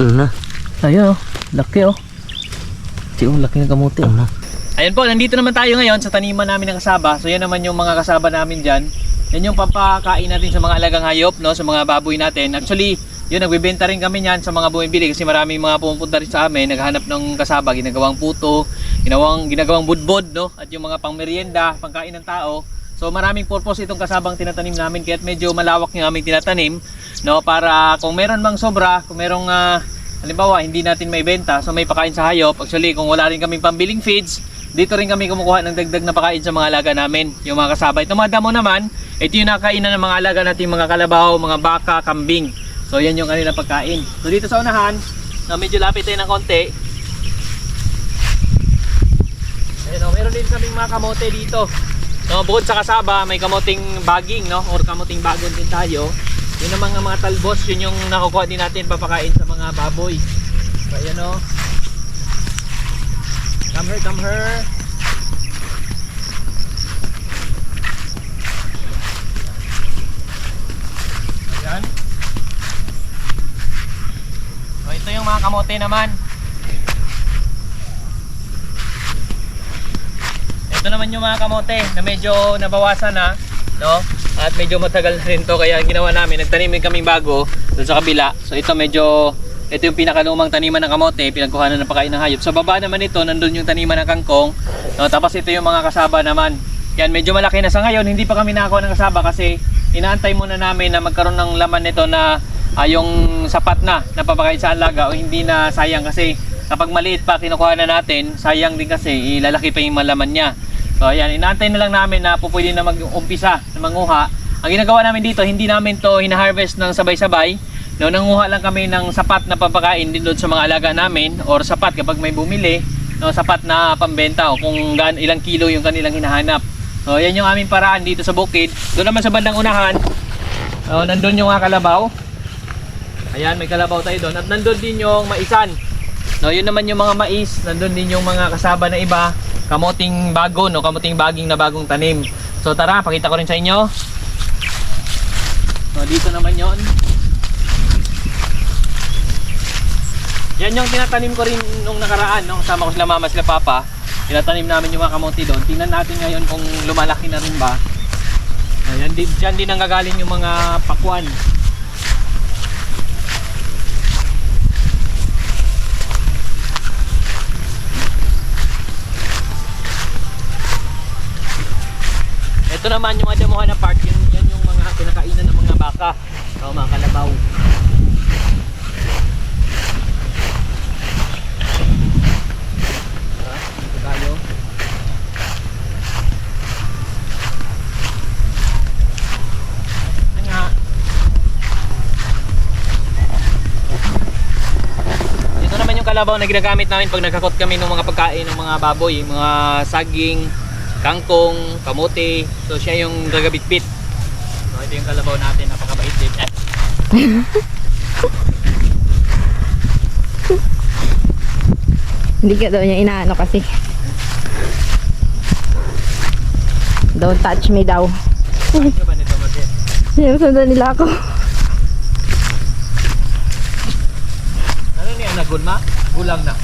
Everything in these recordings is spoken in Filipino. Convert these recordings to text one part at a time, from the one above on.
Ano na? Ayun oh, laki oh. Si oh, laki ng kamote oh. Ano? Ayun po, nandito naman tayo ngayon sa taniman namin ng kasaba. So yan naman yung mga kasaba namin dyan. Yan yung papakain natin sa mga alagang hayop, no? sa mga baboy natin. Actually, yun, nagbibenta rin kami yan sa mga bumibili kasi maraming mga pumupunta rin sa amin, naghanap ng kasaba, ginagawang puto, ginawang, ginagawang budbod, no? at yung mga pangmerienda, pangkain ng tao. So maraming purpose itong kasabang tinatanim namin kaya medyo malawak yung aming tinatanim no para kung meron mang sobra, kung merong ah, halimbawa hindi natin may benta, so may pakain sa hayop. Actually, kung wala rin kaming pambiling feeds, dito rin kami kumukuha ng dagdag na pakain sa mga alaga namin, yung mga kasaba. Ito mga damo naman, ito yung nakainan ng mga alaga natin, mga kalabaw, mga baka, kambing. So yan yung kanilang pagkain. So dito sa unahan, na medyo lapit tayo ng konti. Ayun, meron din kaming mga kamote dito. No, bukod sa kasaba, may kamoting baging, no? Or kamoting bagon din tayo. Yun ang mga mga talbos, yun yung nakukuha din natin papakain sa mga baboy. So, ayan o. Come here, come here. Ayan. So, ito yung mga kamote naman. Ito naman yung mga kamote na medyo nabawasan na, no? At medyo matagal na rin to kaya ang ginawa namin, nagtanim din kaming bago doon sa kabila. So ito medyo ito yung pinakalumang taniman ng kamote, pinagkuhanan ng pagkain ng hayop. Sa baba naman ito, nandun yung taniman ng kangkong. No, tapos ito yung mga kasaba naman. Yan, medyo malaki na sa ngayon. Hindi pa kami nakakuha ng kasaba kasi inaantay muna namin na magkaroon ng laman nito na ah, yung sapat na napapakain sa alaga o hindi na sayang kasi kapag maliit pa kinukuha na natin, sayang din kasi ilalaki pa yung malaman niya. So ayan, inaantay na lang namin na po na mag-umpisa na manguha. Ang ginagawa namin dito, hindi namin to hina-harvest ng sabay-sabay. No, nanguha lang kami ng sapat na papakain din doon sa mga alaga namin or sapat kapag may bumili, no, sapat na pambenta o kung gaan, ilang kilo yung kanilang hinahanap. So yan yung aming paraan dito sa bukid. Doon naman sa bandang unahan, oh, nandun yung mga kalabaw. Ayan, may kalabaw tayo doon. At nandun din yung maisan. No, yun naman yung mga mais. Nandun din yung mga kasaba na iba. Kamoting bago, no? Kamoting baging na bagong tanim. So tara, pakita ko rin sa inyo. So dito naman yon. Yan yung tinatanim ko rin nung nakaraan, nung sama ko sila mama sila papa. Tinatanim namin yung mga kamote doon. Tingnan natin ngayon kung lumalaki na rin ba. Ayan, dyan din ang gagaling yung mga pakwan. Ito naman yung mga damuhan na part, yan, yan yung mga kinakainan ng mga baka. O mga kalabaw. Yung kalabaw na ginagamit namin pag nagkakot kami ng mga pagkain ng mga baboy, mga saging, kangkong, kamote. So siya yung gagabit-bit. So ito yung kalabaw natin, napakabait din. Eh, Hindi ka daw niya inaano kasi. Don't touch me daw. bakit ka ba nito Mate? Sinusundan nila ako. Ano niya, nagun ma? Gulang na.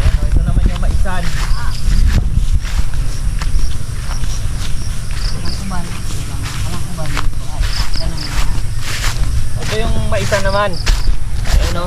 Ayan, oh, ito naman yung maisan. Ito yung maisan naman. Ayan o.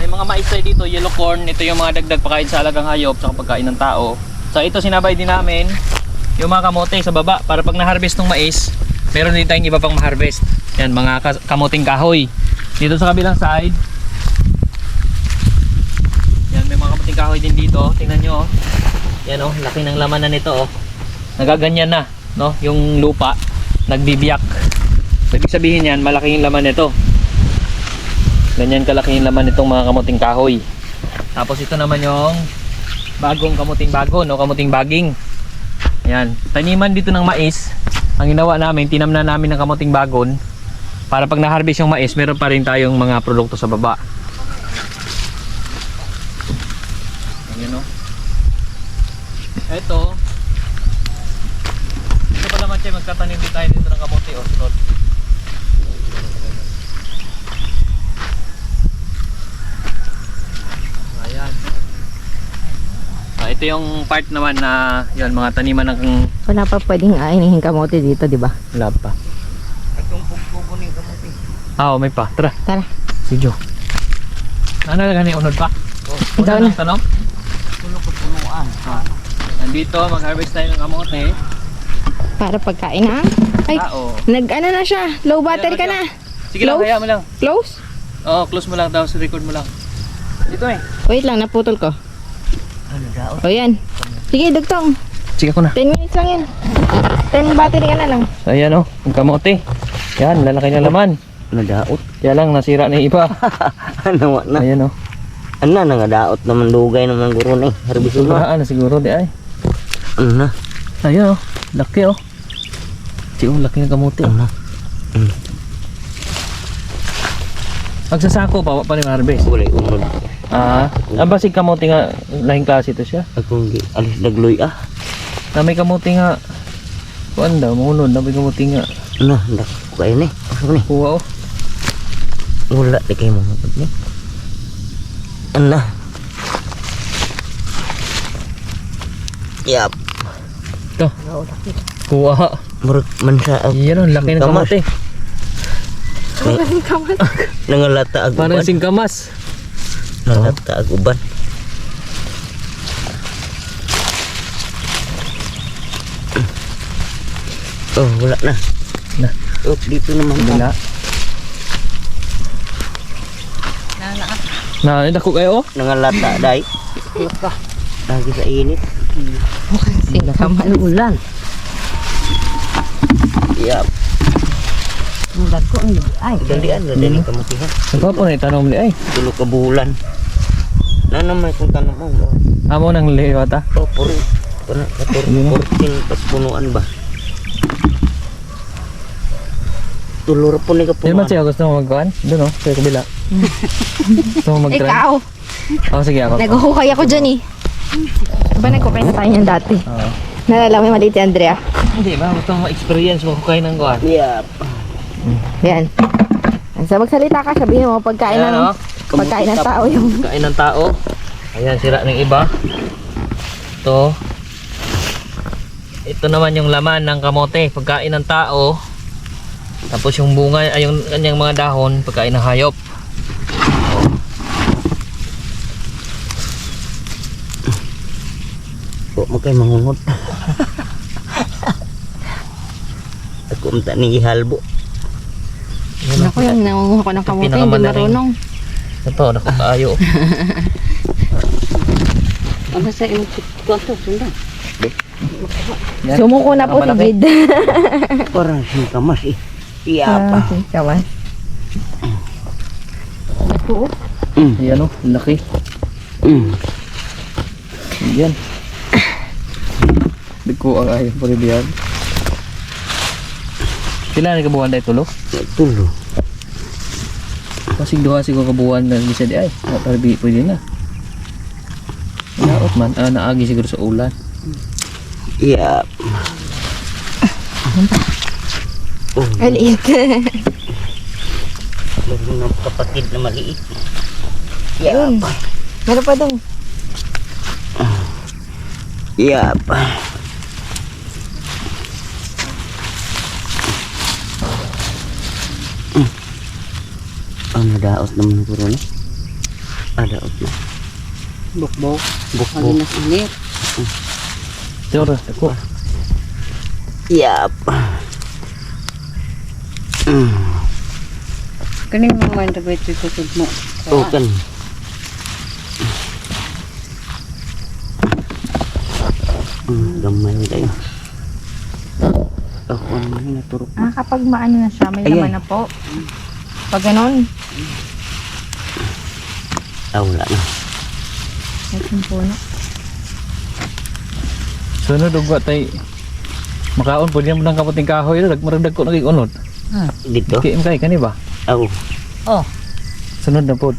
May mga mais tayo dito, yellow corn. Ito yung mga dagdag pagkain sa alagang hayop sa pagkain ng tao. So ito sinabay din namin yung mga kamote sa baba para pag na-harvest ng mais, meron din tayong iba pang ma-harvest. Yan, mga kamuting kahoy. Dito sa kabilang side, yan, may mga kamuting kahoy din dito. Tingnan nyo, oh. Yan, oh, laki ng laman na nito, oh. Nagaganyan na, no? Yung lupa, nagbibiyak. So, ibig sabihin yan, malaki yung laman nito. Ganyan kalaki yung laman nitong mga kamuting kahoy. Tapos ito naman yung bagong kamuting bago, no? Kamuting baging. Ayan, taniman dito ng mais. Ang ginawa namin, tinamna namin ng kamuting bagon para pag na-harvest yung mais, meron pa rin tayong mga produkto sa baba. Ayan o. Ito. Ito pala matche, magtatanim din tayo dito ng kamote o sunod. Ito yung part naman na yun, mga taniman ng Wala pa pwedeng ainihin kamote dito, di ba? lab pa. Itong pugpugo ni kamote. Ah, oh, may pa. Tara, Tara. si Joe. Ano na gani unod pa? Ikaw Una na. ng tanong? Tulo ko punuan. Nandito, mag-harvest tayo ng kamote. Para pagkain ha? Ay, Ah, oo. nag ano na siya. Low battery ka na. Sige lang, Close? kaya mo lang. Close? Oo, close mo lang daw, sa record mo lang. Ito eh. Wait lang, naputol ko. Ano? O yan. Sige, dugtong. Sige ko na. 10 minutes lang yan. 10 battery ka na lang. Ayan oh, ang kamote. Yan, lalaki na laman. Nadaot. Kaya lang, nasira na yung iba. Ano na? Ayan oh. Ano na nadaot naman dugay naman guro ni. Herbisol na. Sobraan na siguro di ay. Ano na? Ayan oh, laki oh. Si oh, laki ng kamote. Ano? Magsasako pa, wa pa ni harvest. Wala unod. Ah, ang basig kamote nga, lahing klase to siya. Akong alis dagloy ah. Na may kamote nga, kuan daw, munod na may kamote nga. Ano? Ndak kayo ni. Asa ni? Kuha oh. Wala di kayo mga ni. Ano? Yap. Ito. Kuha. Murag man sa ag Yan laki ng Kamas. kamote. nangalata ag Parang uban. Singkamas. Nangalata ag uban. Oh, wala na. Na. Oh, dito naman. Wala. Na, na, dako kayo oh. Nangalata dai. Lagi sa init. Singka malulan. Yap. Mulag ko ang ay. Dalian na dali ka matihan. Ano po na itanong li ay. Tulo ka bulan. Na naman kung tanong mo. oh. Amo nang liwata. Oh, puro. Kana katur Yun na. 14 pas punuan ba? Tulor po ni ka Di man punuan. siya gusto mo magkuhan? Doon oh, sa kabila. gusto mo mag-try? Ikaw, Oh, sige ako. naghuhukay ako dyan eh. Diba nagkukay na tayo niyan dati? Oo. Nalala mo yung maliit si Andrea? Hindi ba? Gusto mo ma-experience kayo ng kuhan? Yap. Yan. Sa magsalita ka, sabihin mo, pagkain Ayan, ng, oh. pagkain ng tao yung... Kain ng tao. Ayan, sira ng iba. Ito. Ito naman yung laman ng kamote. Pagkain ng tao. Tapos yung bunga, ay yung kanyang mga dahon, pagkain ng hayop. Po mo kay mangungot. Ako umta ni ihalbo. Ako yung nangunguha ko ng kamote, hindi marunong. Ito, naku kaayo. Ano sa imong kwarto sundan? Yan. Sumuko na po si. Jid. Parang singkamas eh. Yap. Ah, singkamas. Mm. Ayan o, laki. Mm. Ayan. Diko ang ayaw pa rin diyan. Kailan na kabuhan dahil tulo? Tulo. Kasi duha siguro kabuhan na bisa di ay. Matarbi pwede na. Naot man, ah, naagi siguro sa ulan. Yap. Oh, Maliit. meron ng kapatid na maliit. Yap. Meron pa dun. Yap. Mm. Ano daot naman ko ron? Ah, daot na. Bukbok. Bukbok. Ano na init? Tiyora, ako. Yap. Kaning mga man dabay ito kusog mo. Oh, kan. Mm, gamay tayo. Ako ang mga naturo. Ah, kapag maano na siya, may Ayan. laman na po. Pag ganon, Ah, wala na. may puno. Sunod ugwa tay makaon po diyan mo ng kaputing kahoy lag maradag ko nagiunod. Dito? Kaya kay kani ba? Ako. Oh, Sunod na po.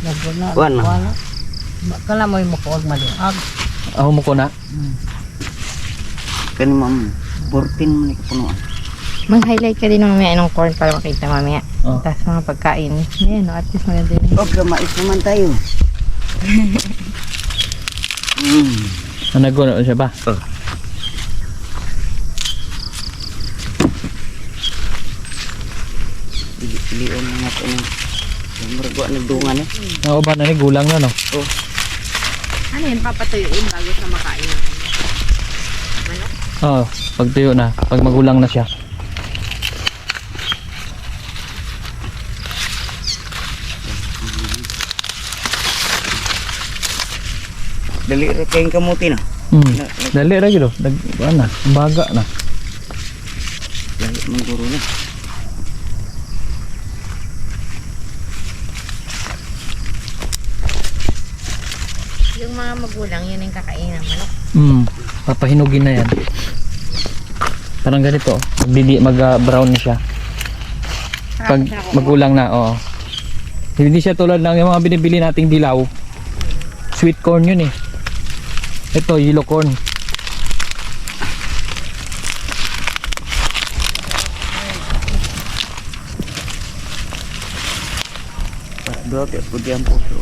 labo na. Wala. Wala. Kala mo yung makuwag maliag. Ako mo ko na. Kan ma'am. 14 mo ni kapunuan. Mag-highlight ka din mamaya ng corn para makita mamaya. Oh. Tapos mga pagkain. Ayan, no, at least maganda yun. Huwag na mais naman tayo. Mm. Nanaguno siya ba? Oh. Pili-pilian na yung yung maragwa nagdungan eh. Oo ba na ni gulang na no? Ano yun, papatuyuin bago sa makain namin. Oo, pag tuyo na, pag magulang na siya. Dali rin kayong kamuti na. Hmm. Dali ra gyud. Dag ana, baga na. Dali mong guro na. Yung mga magulang, yun yung kakain ng manok. Hmm. Papahinugin na yan. Parang ganito, magdidi mag ah, brown na siya. Pag magulang na, oo. Hindi siya tulad ng yung mga binibili nating dilaw. Sweet corn yun eh. Ito, yellow corn. Tiap putih ang puso.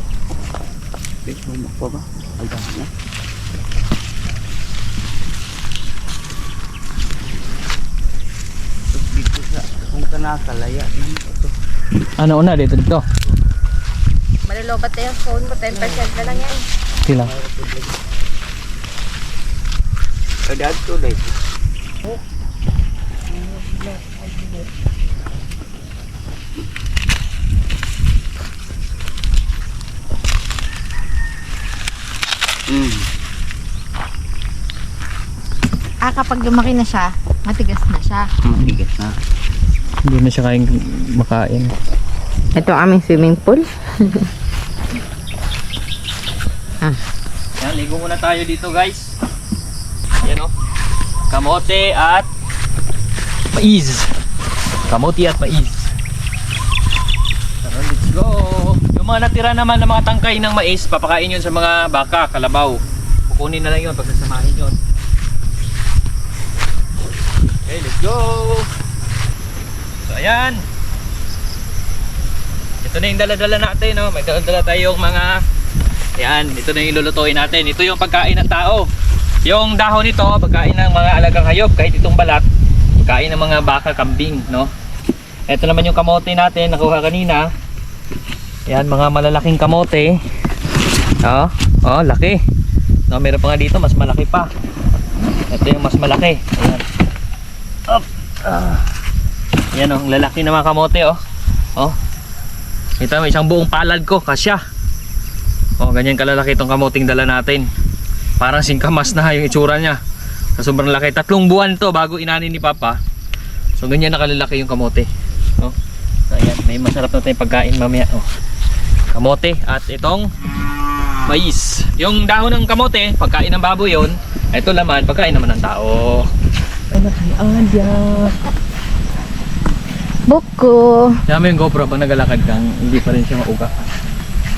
Ito mo ba? Agad na. Dito sa kung kanakalaya naman ito. Ano una dito dito? Malulobat na yung phone mo, 10% na lang yan. Sila. Ada tu dah. Hmm. Ah, kapag lumaki na siya, matigas na siya. Matigas na. Hindi na siya kayang makain. Ito ang aming swimming pool. Yan, ligo muna tayo dito guys. Kamote at mais. Kamote at mais. Tara, let's go. Yung mga natira naman ng mga tangkay ng mais, papakain yun sa mga baka, kalabaw. Kukunin na lang yun, pagsasamahin yun. Okay, let's go. So, ayan. Ito na yung dala-dala natin, no? May dala-dala tayong mga yan, ito na yung lulutuin natin. Ito yung pagkain ng tao. Yung dahon nito, pagkain ng mga alagang hayop, kahit itong balat, pagkain ng mga baka, kambing, no? Ito naman yung kamote natin, nakuha kanina. Yan, mga malalaking kamote. Oh, oh, laki. No, meron pa nga dito, mas malaki pa. Ito yung mas malaki. Ayan. Up. Ah. Yan oh, lalaki ng mga kamote, oh. Oh. Ito, may isang buong palad ko, kasya. Oh, ganyan kalalaki itong kamuting dala natin. Parang singkamas na yung itsura niya. Sa sobrang laki. Tatlong buwan to bago inanin ni Papa. So ganyan na kalalaki yung kamote. Oh. So, ayan, may masarap na tayong pagkain mamaya. Oh. Kamote at itong mais. Yung dahon ng kamote, pagkain ng baboy yon. Ito laman, pagkain naman ng tao. Ay, nakaiadya. Buko. Kaya yung GoPro, pag nagalakad kang, hindi pa rin siya mauga.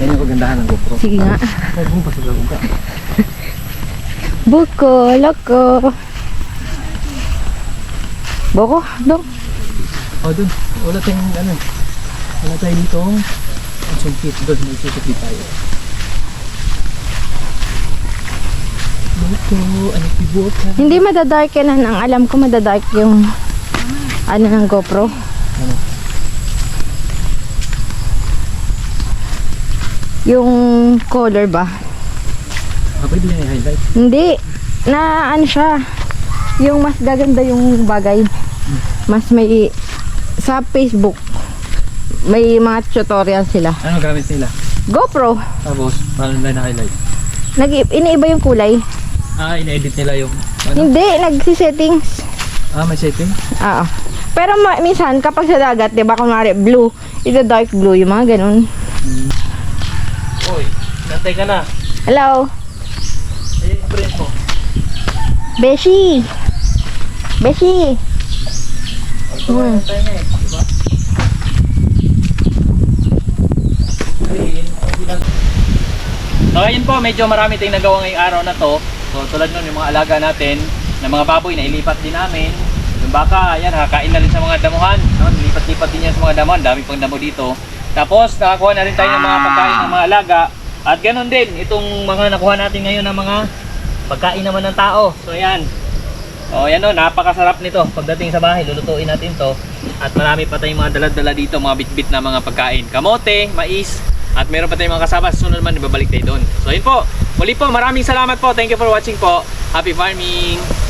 Yan yung kagandahan ng GoPro. Sige nga. Huwag mo pa sa uga. Buko, loko. Buko, dong. Oh, dun. Wala tayong ano. Wala tayo dito. Ang sungkit. Doon, may sungkit tayo. Buko, ano pibuka? Hindi madadark yan. Ang alam ko madadark yung ano ng GoPro. Yung color ba? Ah, pwede na i-highlight. Hindi. Na ano siya. Yung mas gaganda yung bagay. Mas may sa Facebook may mga tutorial sila. Ano gamit nila? GoPro. Tapos, paano nila na-highlight? Nag iniiba yung kulay. Ah, ina-edit nila yung ano? Hindi, nagsi-settings. Ah, may setting? Oo. Pero ma- minsan kapag sa dagat, 'di ba, kunwari blue, ito dark blue, yung mga ganun. Uy, nantay ka na. Hello. Mo. Beshi. Beshi. Hmm. Nantay na eh. So ayun po, medyo marami tayong nagawa ngayong araw na to. So tulad nun, yung mga alaga natin, na mga baboy na ilipat din namin. Yung baka, yan, nakakain na rin sa mga damuhan. No? Nilipat-lipat din yan sa mga damuhan. Dami pang damo dito. Tapos, nakakuha na rin tayo ng mga pagkain ng mga alaga. At ganun din, itong mga nakuha natin ngayon ng mga pagkain naman ng tao. So ayan. O yan o, napakasarap nito. Pagdating sa bahay, lulutuin natin to. At marami pa tayong mga dala-dala dito, mga bitbit na mga pagkain. Kamote, mais, at meron pa tayong mga kasama. Sunod naman, ibabalik tayo doon. So yun po. Muli po, maraming salamat po. Thank you for watching po. Happy farming!